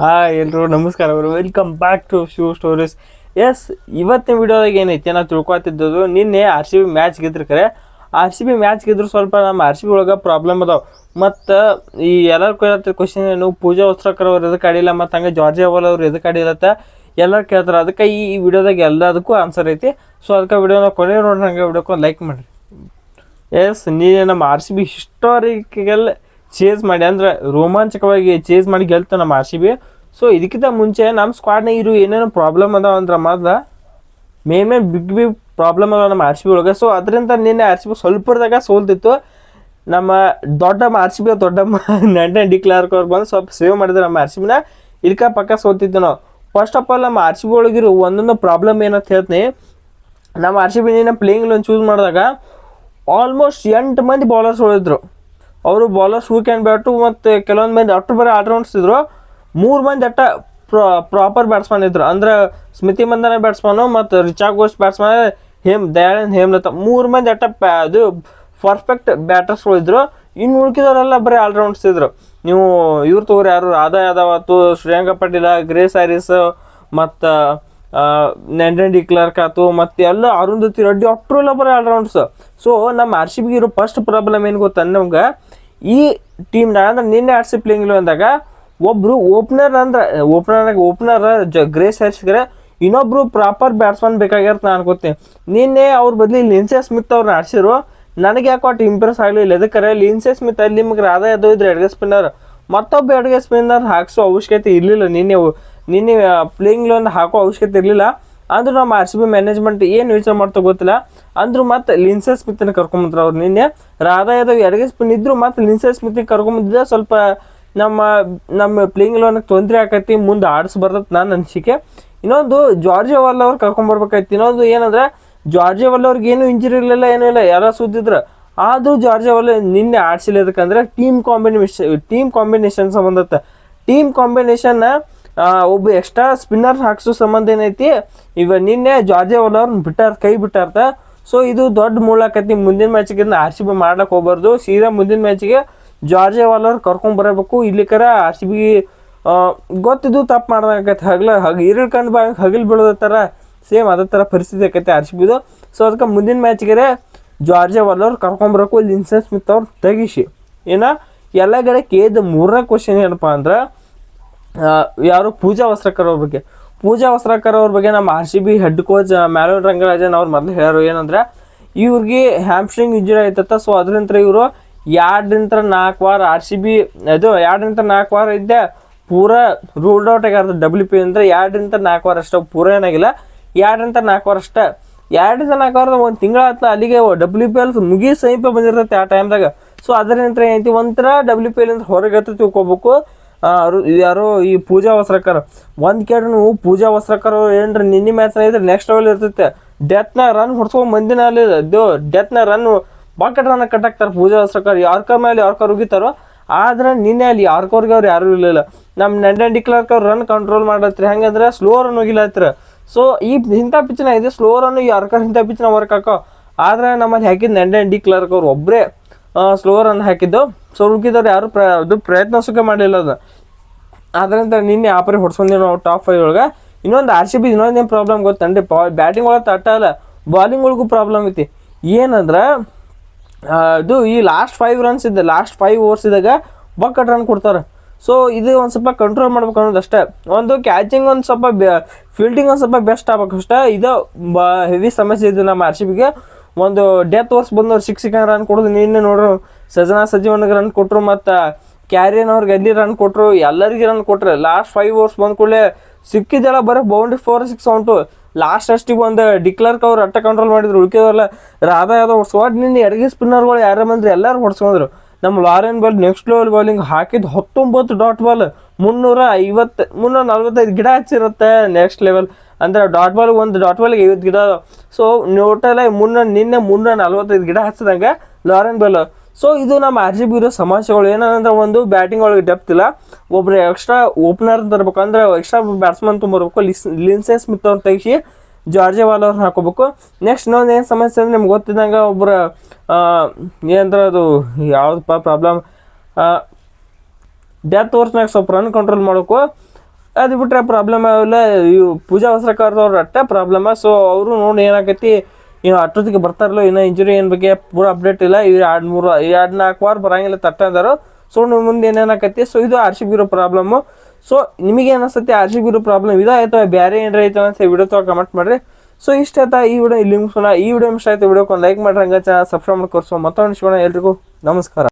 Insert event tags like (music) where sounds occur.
Hi ಎಲ್ರು, ನಮಸ್ಕಾರ welcome back to shoe stories S ಇವತ್ತಿನ ವಿಡಿಯೋದಾಗ ಏನೈತೆ ನಾವು ತಿಳ್ಕೊತಿದ್ದದು ನಿನ್ನೆ ಆರ್ ಸಿ ಬಿ ಮ್ಯಾಚ್ ಗೆದ್ರು ಕರೆ ಆರ್ ಸಿ ಬಿ ಮ್ಯಾಚ್ ಗೆದ್ರು ಸ್ವಲ್ಪ ನಮ್ಮ ಆರ್ ಸಿ ಬಿ ಒಳಗೆ ಪ್ರಾಬ್ಲಮ್ ಅದಾವೆ. ಮತ್ತು ಈ ಎಲ್ಲರೂ ಕೇಳತ್ತೆ ಕ್ವಶನ್ ಏನು, ಪೂಜಾ ವಸ್ತ್ರಕರ್ ಅವ್ರು ಎದಕ್ಕೆ ಆಡಿಲ್ಲ, ಮತ್ತು ಹಂಗೆ ಜಾರ್ಜ್ ಅವಲ್ ಅವ್ರು ಎದಕ್ಕೆ ಆಡಿಲ್ಲತ್ತ ಎಲ್ಲರೂ ಕೇಳ್ತಾರೆ. ಅದಕ್ಕೆ ಈ ವಿಡಿಯೋದಾಗ ಎಲ್ಲದಕ್ಕೂ ಆನ್ಸರ್ ಐತಿ. ಸೊ ಅದಕ್ಕೆ ವಿಡಿಯೋನ ಕೊನೆ ನೋಡಿ ಹಂಗೆ ವಿಡಿಯೋಕ್ಕೆ ಲೈಕ್ ಮಾಡಿರಿ. ಎಸ್ ನೀನು ನಮ್ಮ R C B historical chase ಮಾಡಿ, ಅಂದ್ರೆ ರೋಮಾಂಚಕವಾಗಿ ಚೇಸ್ ಮಾಡಿ ಗೆಲ್ತ ನಮ್ಮ ಆರ್ ಸಿ ಬಿ. ಸೊ ಇದಕ್ಕಿಂತ ಮುಂಚೆ ನಮ್ಮ ಸ್ಕ್ವಾಡ್ನಾಗ ಇರು ಏನೇನೋ ಪ್ರಾಬ್ಲಮ್ ಅದಾವ ಅಂದ್ರೆ ಮೊದಲ main main big big problem ಅದಾವ ನಮ್ಮ ಆರ್ ಸಿ ಬಿ ಒಳಗೆ. ಸೊ ಅದರಿಂದ ನಿನ್ನೆ ಆರ್ ಸಿ ಬಿ ಸ್ವಲ್ಪದಾಗ ಸೋಲ್ತಿತ್ತು. ನಮ್ಮ ದೊಡ್ಡಮ್ಮ, ಆರ್ ಸಿ ಬಿ ದೊಡ್ಡಮ್ಮ (laughs) ನೆಂಟೆ ಡಿ ಕ್ಲಾರ್ಕ್ ಅವ್ರು ಬಂದು ಸ್ವಲ್ಪ ಸೇವ್ ಮಾಡಿದ್ರು ನಮ್ಮ ಆರ್ ಸಿ ಬಿನ. ಇದಕ್ಕೆ ಪಕ್ಕ ಸೋಲ್ತಿತ್ತು ನಾವು. ಫಸ್ಟ್ ಆಫ್ ಆಲ್ ನಮ್ಮ ಆರ್ ಸಿ ಬಿ ಒಳಗಿರೋ ಒಂದೊಂದು ಪ್ರಾಬ್ಲಮ್ ಏನಂತ ಹೇಳ್ತೀನಿ. ನಮ್ಮ R C B playing lone choose ಮಾಡಿದಾಗ ಆಲ್ಮೋಸ್ಟ್ ಎಂಟು ಮಂದಿ ಬೌಲರ್ಸ್ ಉಳಿದ್ರು. ಅವರು ಬಾಲರ್ಸ್ ಹೂ ಕ್ಯಾನ್ ಬ್ಯಾಟು ಮತ್ತು ಕೆಲವೊಂದು ಮಂದಿ ಅಷ್ಟು ಬರೀ ಆಲ್ರೌಂಡ್ಸ್ ಇದ್ರು ಮೂರು ಮಂದಿ ಅಟ್ಟ ಪ್ರಾಪರ್ ಬ್ಯಾಟ್ಸ್ಮನ್ ಇದ್ರು. ಅಂದ್ರೆ ಸ್ಮಿತಿ ಮಂದನ ಬ್ಯಾಟ್ಸ್ಮನು ಮತ್ತು ರಿಚಾ ಘೋಷ್ ಬ್ಯಾಟ್ಸ್ಮನ್ ಹೇಮ್, ದಯಾನಂದ್ ಹೇಮ್ಲತ ಮೂರು ಮಂದಿ ಅಟ್ಟ ಪ್ಯಾ ಅದು ಪರ್ಫೆಕ್ಟ್ ಬ್ಯಾಟರ್ಸ್ಗಳು ಇದ್ರು. ಇನ್ನು ಉಳ್ಕಿದವರೆಲ್ಲ ಬರೀ ಆಲ್ರೌಂಡ್ಸ್ ಇದ್ರು. ನೀವು ಇವ್ರು ತಗೋರಿ ಯಾರು? ರಾಧಾ ಯಾದವ್ ಆತು ಶ್ರೇಯಾಂಕ ಪಟೀಲ ಗ್ರೇಸ್ ಹ್ಯಾರಿಸ್ ಮತ್ತು ನೆಂಡನ್ ಡಿ ಕ್ಲಾರ್ಕ್ ಆಯ್ತು ಮತ್ತು ಎಲ್ಲ ಅರುಂಧತಿ ರೆಡ್ಡಿ ಅಷ್ಟ್ರೆಲ್ಲ ಬರೀ ಆಲ್ರೌಂಡ್ಸ್ ಸೊ ನಮ್ಮ ಆರ್ ಸಿ ಬಿಗೆ ಇರೋ ಫಸ್ಟ್ ಪ್ರಾಬ್ಲಮ್ ಏನು ಗೊತ್ತ ನಮ್ಗೆ? ಈ ಟೀಮ್ನಾಗ ಅಂದ್ರೆ ನಿನ್ನೆ ಆರ್ ಸಿ ಪ್ಲೇಯಿಂಗ್ ಅಂದಾಗ ಒಬ್ಬರು ಓಪನರ್ ಅಂದ್ರೆ ಓಪನರ್ ಓಪನರ್ ಜ ಗ್ರೇಸ್ ಹರ್ಸ್ಗರೆ ಇನ್ನೊಬ್ರು ಪ್ರಾಪರ್ ಬ್ಯಾಟ್ಸ್ಮನ್ ಬೇಕಾಗಿರತ್ತೆ ನಾನು ಅನ್ಕೋತೀನಿ ನಿನ್ನೆ ಅವ್ರ ಬದಲಿ ಲಿನ್ಸೆ ಸ್ಮಿತ್ ಅವ್ರನ್ನ ಆಡ್ಸಿರು ನನಗೆ ಯಾಕೆ ಒಟ್ಟು ಇಂಪ್ರೆಸ್ ಆಗಲಿಲ್ಲ. ಎದಕ್ಕರೆ ಲಿನ್ಸೆ ಸ್ಮಿತ್ ಅಲ್ಲಿ ನಿಮ್ಗೆ ರಾಧಾ ಯಾದವ್ ಇದ್ರೆ ಎಡ್ಗೆ ಸ್ಪಿನ್ನರ್ ಮತ್ತೊಬ್ಬ ಎಡ್ಗೆ ಸ್ಪಿನ್ನರ್ ಹಾಕಿಸೋ ಅವಶ್ಯಕತೆ ಇರಲಿಲ್ಲ. ನಿನ್ನೆ ನಿನ್ನೆ ಪ್ಲೇಯಿಂಗ್ ಲೋನ್ ಹಾಕೋ ಅವಶ್ಯಕತೆ ಇರಲಿಲ್ಲ. ಅಂದ್ರೆ ನಮ್ಮ ಆರ್ ಸಿ ಬಿ ಮ್ಯಾನೇಜ್ಮೆಂಟ್ ಏನು ಯೋಚನೆ ಮಾಡ್ತಾ ಗೊತ್ತಿಲ್ಲ. ಅಂದ್ರೂ ಮತ್ತೆ ಲಿನ್ಸೆ ಸ್ಮಿತ್ನ ಕರ್ಕೊಂಬಂದ್ರು ಅವ್ರು ನಿನ್ನೆ. ರಾಧಾ ಯಾದವ್ ಎಡಗೆ ಸ್ಪಿನ್ ಇದ್ರು ಮತ್ತೆ ಲಿನ್ಸೆ ಸ್ಮಿತ್ನ ಕರ್ಕೊಂಬಂದಿದ್ದ ಸ್ವಲ್ಪ ನಮ್ಮ ನಮ್ಮ ಪ್ಲೇಯಿಂಗ್ ಲೋನ್ ತೊಂದರೆ ಆಕೈತಿ, ಮುಂದೆ ಆಡಿಸ್ ನನ್ನ ನಾನು ಅನಿಸಿಕೆ. ಇನ್ನೊಂದು ಜಾರ್ಜ್ ವಲ್ ಅವ್ರು ಕರ್ಕೊಂಬರ್ಬೇಕಾಯ್ತು ಇನ್ನೊಂದು ಏನಂದ್ರೆ ಜಾರ್ಜ್ ವಲ್ ಅವ್ರಿಗೆ ಏನು ಇಂಜುರಿ ಇರಲಿಲ್ಲ, ಏನೂ ಇಲ್ಲ. ಯಾರೋ ಸುದ್ದಿದ್ರು. ಆದರೂ ಜಾರ್ಜ್ ವಲ್ ನಿನ್ನೆ ಆಡ್ಸಿಲ್ಲ ಅದಕ್ಕಂದ್ರೆ ಟೀಮ್ ಕಾಂಬಿನೇಷನ್ ಟೀಮ್ ಕಾಂಬಿನೇಷನ್ ಸಂಬಂಧ ಟೀಮ್ ಕಾಂಬಿನೇಷನ್ನ ಒಬ್ಬ ಎಕ್ಸ್ಟ್ರಾ ಸ್ಪಿನ್ನರ್ ಹಾಕ್ಸೋ ಸಂಬಂಧ ಏನೈತಿ? ಇವ ನಿನ್ನೆ ಜಾರ್ಜ್ ವಲ್ ಅವ್ರನ್ನ ಬಿಟ್ಟಾರ, ಕೈ ಬಿಟ್ಟಾರ್ತ. ಸೊ ಇದು ದೊಡ್ಡ ಮೂಲಕತಿ ಮುಂದಿನ ಮ್ಯಾಚಿಗೆ ಆರ್ ಸಿ ಬಿ ಮಾಡ್ಲಕ್ಕೆ ಹೋಗ್ಬಾರ್ದು. ಸೀದಾ ಮುಂದಿನ ಮ್ಯಾಚಿಗೆ ಜಾರ್ಜ್ ವಾಲರ್ ಕರ್ಕೊಂಡ್ ಬರಬೇಕು. ಇಲ್ಲಿಕರ ಆರ್ ಸಿ ಬಿ ಗೊತ್ತಿದ್ದು ತಪ್ಪು ಮಾಡ್ದಾಗತ್ತೆ ಹಗಲ, ಹಗ ಇರಳ್ ಕಂಡು ಬಾ, ಹಗಲ್ ಬೀಳೋದ ಥರ ಸೇಮ್ ಅದೇ ಥರ ಪರಿಸ್ಥಿತಿ ಆಕೈತೆ ಆರ್ ಸಿ ಬಿದು. ಸೊ ಅದಕ್ಕೆ ಮುಂದಿನ ಮ್ಯಾಚ್ಗೆ ಜಾರ್ಜ್ ವಲ್ಲವ್ರು ಅವ್ರು ಕರ್ಕೊಂಬರಬೇಕು ಲಿನ್ಸನ್ ಸ್ಮಿತ್ ಅವ್ರು ತೆಗಿಸಿ ಏನ, ಎಲ್ಲ ಕಡೆ ಕೇದ ಮೂರನೇ ಕ್ವಶನ್ ಏನಪ್ಪ ಅಂದ್ರೆ ಯಾರು ಪೂಜಾ ವಸ್ತ್ರಕರ್ ಅವ್ರ ಬಗ್ಗೆ. ಪೂಜಾ ವಸ್ತ್ರಕರ್ ಅವ್ರ ಬಗ್ಗೆ ನಮ್ಮ R C B head coach Malolan Rangarajan ಅವ್ರು ಮೊದಲು ಹೇಳೋರು ಏನಂದ್ರೆ, ಇವ್ರಿಗೆ ಹ್ಯಾಮ್ಸ್ಟ್ರಿಂಗ್ ಇಂಜುರಿ ಆಯ್ತತ್ತ ಸೊ ಅದರಿಂದ ಇವರು ಎರಡರಿಂದ ನಾಲ್ಕು ವಾರ ಆರ್ ಸಿ ಬಿ ಅದು ಎರಡರಿಂದ ನಾಲ್ಕು ವಾರ ಇದ್ದೆ, ಪೂರ ರೂಲ್ಡ್ ಔಟ್ ಆಗ್ಯಾರ ಡಬ್ಲ್ಯೂ ಪಿ ಅಂದ್ರೆ ಎರಡರಿಂದ ನಾಲ್ಕು ವಾರ ಅಷ್ಟೇ ಪೂರ ಏನಾಗಿಲ್ಲ ಎರಡರಿಂದ ನಾಲ್ಕು ವಾರ ಅಷ್ಟೇ. ಎರಡರಿಂದ ಜನ ವಾರದ ಒಂದು ತಿಂಗಳ ಹತ್ತಿರ ಅಲ್ಲಿಗೆ ಡಬ್ಲ್ಯೂ ಪಿ ಎಲ್ ಮುಗಿ ಸಮೀಪ ಬಂದಿರ್ತೈತೆ ಆ ಟೈಮ್ದಾಗ ಸೊ ಅದರಿಂದ ಏನೈತಿ ಒಂಥರ ಡಬ್ಲ್ಯೂ ಪಿ ಎಲ್ ಅಂತ ಹೊರಗೆ ತಿಳ್ಕೊಬೇಕು. ಯಾರೋ ಈ ಪೂಜಾ ವಸ್ತ್ರಕರ್ ಒಂದು ಕೇಳಿ ನೀವು ಪೂಜಾ ವಸ್ತ್ರಕರ್ ಏನ್ರ ನಿನ್ನೆ ಮ್ಯಾಚ್ ಇದ್ರೆ ನೆಕ್ಸ್ಟ್ ಲೆವೆಲ್ ಇರ್ತೈತೆ. ಡೆತ್ನ ರನ್ ಹೊಡ್ಸ್ಕೊಂಡು ಮಂದಿನ ಅಲ್ಲಿ ಅದು ಡೆತ್ನ ರನ್ ಬಾಕೆಟ್ ರನ್ ಕಟ್ಟಾಕ್ತಾರೆ ಪೂಜಾ ವಸ್ತ್ರಕರ್ ಯಾರ್ಕರ್ ಮೇಲೆ ಯಾರ್ಕರ್ ಉಗಿತಾರೋ ಆದ್ರೆ ನಿನ್ನೆ ಅಲ್ಲಿ ಯಾರ್ಕೋರ್ಗೆ ಅವ್ರು ಯಾರು ಇರಲಿಲ್ಲ. ನಮ್ಮ ನೆಂಡನ್ ಡಿಕ್ಲರ್ಕ್ ಅವ್ರು ರನ್ ಕಂಟ್ರೋಲ್ ಮಾಡತ್ರಿ ಹೆಂಗಂದ್ರೆ ಸ್ಲೋ ರನ್ ಹೋಗಿಲ್ಲತ್ರ ಸೊ ಈ ಇಂಥ ಪಿಚ್ನ ಇದೆ. ಸ್ಲೋ ರನ್ ಅರ್ಕರ್ ಇಂಥ ಪಿಚ್ನ ವರ್ಕ್ ಹಾಕೋ. ಆದ್ರೆ ನಮ್ಮಲ್ಲಿ ಹಾಕಿದ್ದು ನೆಂಡೆ ಡಿ ಕ್ಲರ್ಕ್ ಅವ್ರು ಒಬ್ಬರೇ ಸ್ಲೋ ರನ್ ಹಾಕಿದ್ದು. ಸೊ ಉಳ್ಕಿದವ್ರು ಯಾರು ಪ್ರ, ಅದು ಪ್ರಯತ್ನ ಸುಖ ಮಾಡಲಿಲ್ಲ ಅದು. ಅದರಿಂದ ನಿನ್ನೆ ಆಪರಿ ಹೊಡ್ಸ್ಕೊಂಡಿವಿ ನಾವು ಟಾಪ್ ಫೈವ್ ಒಳಗೆ. ಇನ್ನೊಂದು ಆರ್ ಸಿ ಬಿ ಇನ್ನೊಂದೇನು ಪ್ರಾಬ್ಲಮ್ ಗೊತ್ತಂದ್ರೆ ಪಾ ಬ್ಯಾಟಿಂಗ್ ಒಳಗೆ ತಟ್ಟ ಅಲ್ಲ ಬಾಲಿಂಗ್ ಒಳಗೂ ಪ್ರಾಬ್ಲಮ್ ಐತಿ. ಏನಂದ್ರೆ ಅದು ಈ ಲಾಸ್ಟ್ ಫೈವ್ ರನ್ಸ್ ಇದ್ದ ಲಾಸ್ಟ್ ಫೈವ್ ಓವರ್ಸ್ ಇದ್ದಾಗ ಬಕ್ಕಟ್ ರನ್ ಕೊಡ್ತಾರೆ. ಸೊ ಇದು ಒಂದು ಸ್ವಲ್ಪ ಕಂಟ್ರೋಲ್ ಮಾಡ್ಬೇಕು ಅನ್ನೋದು ಅಷ್ಟೇ. ಒಂದು ಕ್ಯಾಚಿಂಗ್ ಒಂದು ಸ್ವಲ್ಪ ಫೀಲ್ಡಿಂಗ್ ಒಂದು ಸ್ವಲ್ಪ ಬೆಸ್ಟ್ ಆಗ್ಬೇಕು ಅಷ್ಟೇ. ಇದು ಬ ಹೆವಿ ಸಮಸ್ಯೆ ಇದು ನಮ್ಮ ಆರ್ ಸಿ ಬಿಗೆ ಒಂದು ಡೆತ್ ಓವರ್ಸ್ ಬಂದವ್ರು ಸಿಕ್ಕ ರನ್ ಕೊಡೋದು. ನಿನ್ನೆ ನೋಡ್ರು ಸಜನಾ ಸಜೀವನಿಗೆ ರನ್ ಕೊಟ್ಟರು ಮತ್ತು ಕ್ಯಾರಿಯನ್ ಅವ್ರಿಗೆ ಎಲ್ಲಿ ರನ್ ಕೊಟ್ಟರು ಎಲ್ಲರಿಗೆ ರನ್ ಕೊಟ್ರು. ಲಾಸ್ಟ್ ಫೈವ್ ಓವರ್ಸ್ ಬಂದ ಕೂಡಲೇ ಸಿಕ್ಕಿದ್ದೆಲ್ಲ ಬರೀ ಬೌಂಡ್ರಿ ಫೋರ್ ಸಿಕ್ಸ್ ಉಂಟು ಲಾಸ್ಟ್ ಅಷ್ಟಿಗೆ ಒಂದು ಡಿಕ್ಲರ್ಕ್ ಅವ್ರು ಅಟ್ಟ ಕಂಟ್ರೋಲ್ ಮಾಡಿದ್ರು. ಉಳ್ಕಿದವರೆಲ್ಲ ರಾಧಾ ಯಾದವ್ ಹೊಡ್ಸ್ಕೊಂಡು, ನಿನ್ನೆ ಎಡಗಿ ಸ್ಪಿನ್ನರ್ಗಳು ಯಾರ ಬಂದರು ಎಲ್ಲರೂ ಹೊಡ್ಸ್ಕೊಂಡ್ರು. ನಮ್ಮ Lauren Bell next level bowling ಹಾಕಿದ ಹತ್ತೊಂಬತ್ತು ಡಾಟ್ ಬಾಲ್ ಮುನ್ನೂರ ಐವತ್ತು ಮುನ್ನೂರ ನಲ್ವತ್ತೈದು ಗಿಡ ಹಚ್ಚಿರುತ್ತೆ ನೆಕ್ಸ್ಟ್ ಲೆವೆಲ್ ಅಂದರೆ ಡಾಟ್ ಬಾಲ್ ಒಂದು ಡಾಟ್ ಬಾಲ್ಗೆ ಐವತ್ತು ಗಿಡ. ಸೊ ಟೋಟಲ್ ಮುನ್ನೂರ, ನಿನ್ನೆ ಮುನ್ನೂರ ನಲ್ವತ್ತೈದು ಗಿಡ ಹಚ್ಚಿದಂಗೆ ಲಾರೆನ್ ಬಾಲ್ ಸೊ ಇದು ನಮ್ಮ ಆರ್ ಜಿ ಬಿ ಸಮಸ್ಯೆಗಳು ಏನಂದ್ರೆ ಒಂದು ಬ್ಯಾಟಿಂಗ್ ಒಳಗೆ ಡೆಪ್ತ್ ಇಲ್ಲ. ಒಬ್ರು ಎಕ್ಸ್ಟ್ರಾ ಓಪನರ್ ತರ್ಬೇಕಂದ್ರೆ ಎಕ್ಸ್ಟ್ರಾ ಬ್ಯಾಟ್ಸ್ಮನ್ ತುಂಬರ್ಬೇಕು. ಲಿಸ್ ಲಿನ್ಸೆ ಸ್ಮಿತ್ ಅವ್ರು ತೆಗಿಸಿ ಜಾರ್ಜೆ ವಾಲ್ ಅವ್ರನ್ನ ಹಾಕೋಬೇಕು. ನೆಕ್ಸ್ಟ್ ಇನ್ನೊಂದು ಏನು ಸಮಸ್ಯೆ ಅಂದರೆ ನಿಮ್ಗೆ ಗೊತ್ತಿದ್ದಂಗೆ ಒಬ್ಬರು ಏನಂದ್ರೆ ಅದು ಯಾವುದಪ್ಪ ಪ್ರಾಬ್ಲಮ್ ಡೆತ್ ಓವರ್ಸ್ನಾಗ ಸ್ವಲ್ಪ ರನ್ ಕಂಟ್ರೋಲ್ ಮಾಡೋಕು ಅದು ಬಿಟ್ಟರೆ ಪ್ರಾಬ್ಲಮ್ ಆಗಿಲ್ಲ ಇವು ಪೂಜಾ ವಸ್ತ್ರಕಾರದವ್ರು ಅಷ್ಟೇ ಪ್ರಾಬ್ಲಮ್ ಸೊ ಅವರು ನೋಡಿ ಏನಾಗೈತಿ ಇನ್ನು ಅಷ್ಟೊತ್ತಿಗೆ ಬರ್ತಾರಲ್ಲ, ಇನ್ನೂ ಇಂಜುರಿ ಏನು ಬಗ್ಗೆ ಪೂರ ಅಪ್ಡೇಟ್ ಇಲ್ಲ. ಇವ್ರು ಎರಡು ಮೂರು ಎರಡು ನಾಲ್ಕು ವಾರ ಬರಂಗಿಲ್ಲ ತಟ್ಟಂದರು ಸೊ ಮುಂದೆ ಮುಂದೆ ಏನೇನಾಕೈತಿ ಸೊ ಇದು ಆರ್ ಸಿ ಬಿರೋ ಪ್ರಾಬ್ಲಮ್ಮು ಸೊ ನಿಮಗೆ ಅನಿಸುತ್ತೆ ಆರ್ ಸಿ ಬಿ ಇರೋ ಪ್ರಾಬ್ಲಮ್ ಇದಾಯ್ತು ಬೇರೆ ಏನಾರ ಐತೆ ಅಂತ ವಿಡಿಯೋ ತೊಗೊಂಡು ಕಮೆಂಟ್ ಮಾಡಿರಿ. ಸೊ ಇಷ್ಟ ಆಯ್ತಾ ಈ ವಿಡಿಯೋ ಇಲ್ಲಿ ಮುಗಿಸೋಣ. ಈ ವಿಡಿಯೋ ಇಷ್ಟ ಆಯ್ತು ವಿಡಿಯೋಕ್ಕೆ ಒಂದು ಲೈಕ್ ಮಾಡ್ರಿ ಹಂಗೆ ಚಾನಲ್ ಸಬ್ಸ್ಕ್ರೈಬ್ ಮಾಡ್ಕೊರ್ಸೋ ಮತ್ತೊಂದು ಸಿಗೋಣ ಎಲ್ರಿಗೂ ನಮಸ್ಕಾರ.